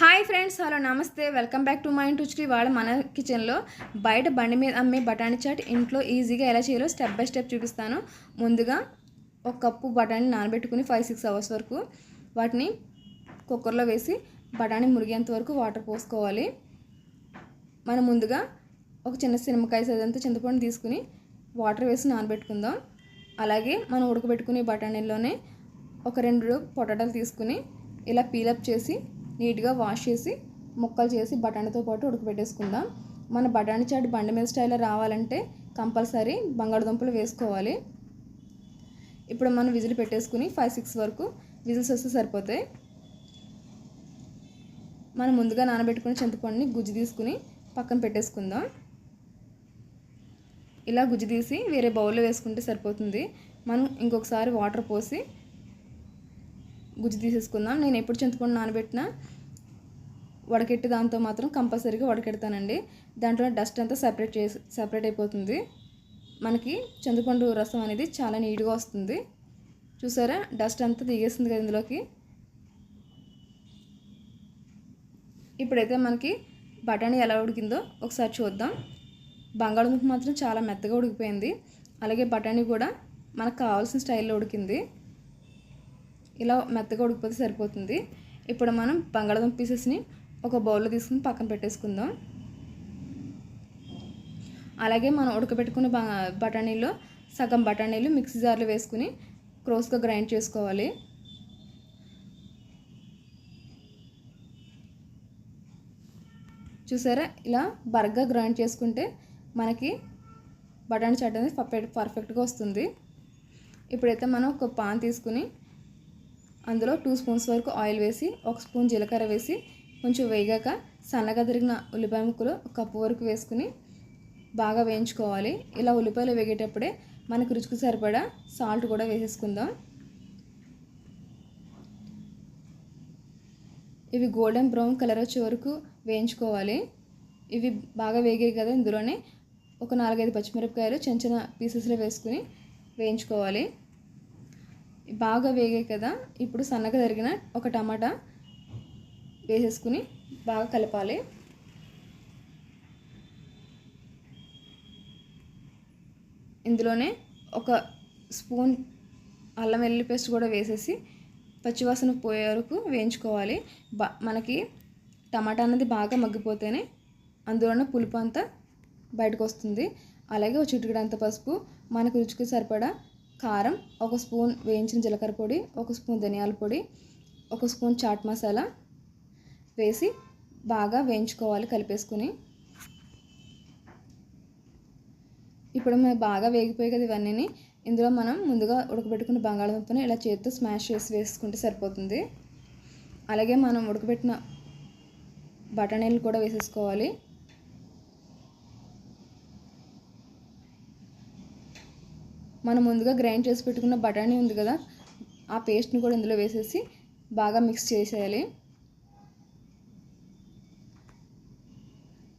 Hi friends hello నమస్తే. Welcome back to my Sri వాళ్ళ మన కిచెన్లో. బయట బండి మీద అమ్మే బఠానీ చాట్ ఇంట్లో ఈజీగా ఎలా చేయాలో స్టెప్ బై స్టెప్ చూపిస్తాను. ముందుగా ఒక కప్పు బఠానీ నానబెట్టుకుని ఫైవ్ సిక్స్ అవర్స్ వరకు వాటిని కుక్కర్లో వేసి బఠానీ మురిగేంత వరకు వాటర్ పోసుకోవాలి. మనం ముందుగా ఒక చిన్న సినిమకాయ సైజంతా చింతపండు తీసుకుని వాటర్ వేసి నానబెట్టుకుందాం. అలాగే మనం ఉడకబెట్టుకునే బఠానీల్లోనే ఒక రెండు పొటాటోలు తీసుకుని ఇలా పీలప్ చేసి నీట్గా వాష్ చేసి ముక్కలు చేసి బఠానీతో పాటు ఉడకబెట్టేసుకుందాం. మన బఠానీ చాట్ బండి మీద స్టైల్లో రావాలంటే కంపల్సరీ బంగాళదుంపలు వేసుకోవాలి. ఇప్పుడు మనం విజిల్ పెట్టేసుకుని ఫైవ్ సిక్స్ వరకు విజిల్స్ వస్తే సరిపోతాయి. మనం ముందుగా నానబెట్టుకుని చింతపండుని గుజ్జు తీసుకుని పక్కన పెట్టేసుకుందాం. ఇలా గుజ్జు తీసి వేరే బౌల్లో వేసుకుంటే సరిపోతుంది. మనం ఇంకొకసారి వాటర్ పోసి గుజ్జు తీసేసుకుందాం. నేను ఎప్పుడు చింతపండు నానబెట్టినా వడకెట్టి దాంతో మాత్రం కంపల్సరీగా వడకెడతానండి. దాంట్లో డస్ట్ అంతా సపరేట్ చేసి సపరేట్ అయిపోతుంది. మనకి చింతపండు రసం అనేది చాలా నీట్గా వస్తుంది. చూసారా? డస్ట్ అంతా దిగేస్తుంది కదా ఇందులోకి. ఇప్పుడైతే మనకి బఠానీ ఎలా ఉడికిందో ఒకసారి చూద్దాం. బంగాళదుంప మాత్రం చాలా మెత్తగా ఉడికిపోయింది. అలాగే బఠానీ కూడా మనకు కావాల్సిన స్టైల్లో ఉడికింది. ఇలా మెత్తగా ఉడికిపోతే సరిపోతుంది. ఇప్పుడు మనం బంగాళదుంప పీసెస్ని ఒక బౌల్లో తీసుకుని పక్కన పెట్టేసుకుందాం. అలాగే మనం ఉడకబెట్టుకున్న బఠానీలో సగం బఠానీలు మిక్సీ జార్లో వేసుకుని క్రోస్గా గ్రైండ్ చేసుకోవాలి. చూసారా? ఇలా బర్గా గ్రైండ్ చేసుకుంటే మనకి బఠానీ చట్ అనేది పర్ఫెక్ట్గా వస్తుంది. ఇప్పుడైతే మనం ఒక పాన్ తీసుకుని అందులో టూ స్పూన్స్ వరకు ఆయిల్ వేసి ఒక స్పూన్ జీలకర్ర వేసి కొంచెం వేగాక సన్నగా తిరిగిన ఉల్లిపాయ ముక్కలు కప్పు వరకు వేసుకుని బాగా వేయించుకోవాలి. ఇలా ఉల్లిపాయలు వేగేటప్పుడే మనకు రుచికి సరిపడా సాల్ట్ కూడా వేసేసుకుందాం. ఇవి గోల్డెన్ బ్రౌన్ కలర్ వచ్చే వరకు వేయించుకోవాలి. ఇవి బాగా వేగాయి కదా ఇందులోనే ఒక నాలుగైదు పచ్చిమిరపకాయలు చిన్న చిన్న పీసెస్లో వేసుకుని వేయించుకోవాలి. బాగా వేగాయి కదా ఇప్పుడు సన్నగా తరిగిన ఒక టమాటా వేసేసుకుని బాగా కలపాలి. ఇందులోనే ఒక స్పూన్ అల్లం వెల్లుల్లి పేస్ట్ కూడా వేసేసి పచ్చివాసన పోయే వరకు వేయించుకోవాలి. బా మనకి టమాటా అనేది బాగా మగ్గిపోతేనే అందులోనే పులుపు అంతా బయటకు వస్తుంది. అలాగే ఒక చిటికడంత పసుపు మనకు రుచికి సరిపడా కారం ఒక స్పూన్ వేయించిన జీలకర్ర పొడి ఒక స్పూన్ ధనియాల పొడి ఒక స్పూన్ చాట్ మసాలా వేసి బాగా వేయించుకోవాలి కలిపేసుకుని. ఇప్పుడు మేము బాగా వేగిపోయి కదా ఇవన్నీ ఇందులో మనం ముందుగా ఉడకబెట్టుకున్న బంగాళదుంపని ఇలా చేతితో స్మాష్ చేసి వేసుకుంటే సరిపోతుంది. అలాగే మనం ఉడకబెట్టిన బఠానీలు కూడా వేసేసుకోవాలి. మనం ముందుగా గ్రైండ్ చేసి పెట్టుకున్న బఠానీ ఉంది కదా ఆ పేస్ట్ని కూడా ఇందులో వేసేసి బాగా మిక్స్ చేసేయాలి.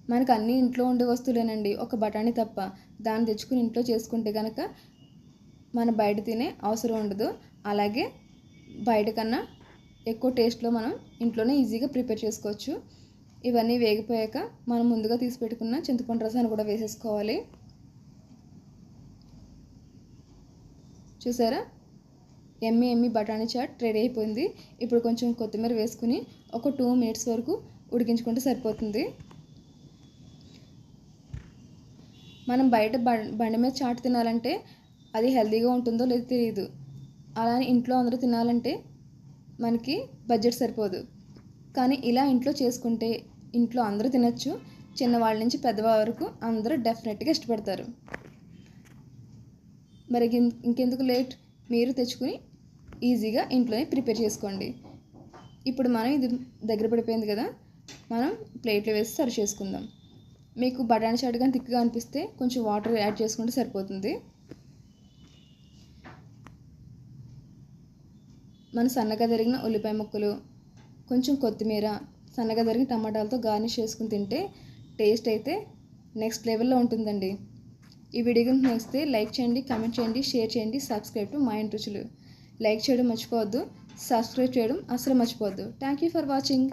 మనకు అన్నీ ఇంట్లో ఉండే వస్తువులేనండి ఒక బఠానీ తప్ప. దాన్ని తెచ్చుకుని ఇంట్లో చేసుకుంటే కనుక మన బయట తినే అవసరం ఉండదు. అలాగే బయట కన్నా ఎక్కువ టేస్ట్లో మనం ఇంట్లోనే ఈజీగా ప్రిపేర్ చేసుకోవచ్చు. ఇవన్నీ వేగిపోయాక మనం ముందుగా తీసి పెట్టుకున్న చింతపండు రసాన్ని కూడా వేసేసుకోవాలి. చూసారా? ఎమ్మి ఎమ్మి బఠానీ చాట్ రెడీ అయిపోయింది. ఇప్పుడు కొంచెం కొత్తిమీర వేసుకుని ఒక టూ మినిట్స్ వరకు ఉడికించుకుంటే సరిపోతుంది. మనం బయట బండి మీద చాట్ తినాలంటే అది హెల్తీగా ఉంటుందో లేదో తెలియదు అలానే ఇంట్లో అందరూ తినాలంటే మనకి బడ్జెట్ సరిపోదు. కానీ ఇలా ఇంట్లో చేసుకుంటే ఇంట్లో అందరూ తినచ్చు. చిన్నవాళ్ళ నుంచి పెద్దవాళ్ళ వరకు అందరూ డెఫినెట్గా ఇష్టపడతారు. మరి ఇంకెందుకు లేట్? మీరు తెచ్చుకుని ఈజీగా ఇంట్లోనే ప్రిపేర్ చేసుకోండి. ఇప్పుడు మనం ఇది దగ్గర పడిపోయింది కదా మనం ప్లేట్లో వేసి సర్వ్ చేసుకుందాం. మీకు బటానీ చాట్ కానీ థిక్గా అనిపిస్తే కొంచెం వాటర్ యాడ్ చేసుకుంటే సరిపోతుంది. మన సన్నగా జరిగిన ఉల్లిపాయ ముక్కలు కొంచెం కొత్తిమీర సన్నగా జరిగిన టమాటాలతో గార్నిష్ చేసుకుని తింటే టేస్ట్ అయితే నెక్స్ట్ లెవెల్లో ఉంటుందండి. ఈ వీడియో కనుక నచ్చితే లైక్ చేయండి కామెంట్ చేయండి షేర్ చేయండి సబ్స్క్రైబ్ టు మా రుచులు. లైక్ చేయడం మర్చిపోవద్దు సబ్స్క్రైబ్ చేయడం అసలు మర్చిపోవద్దు. Thank you for watching.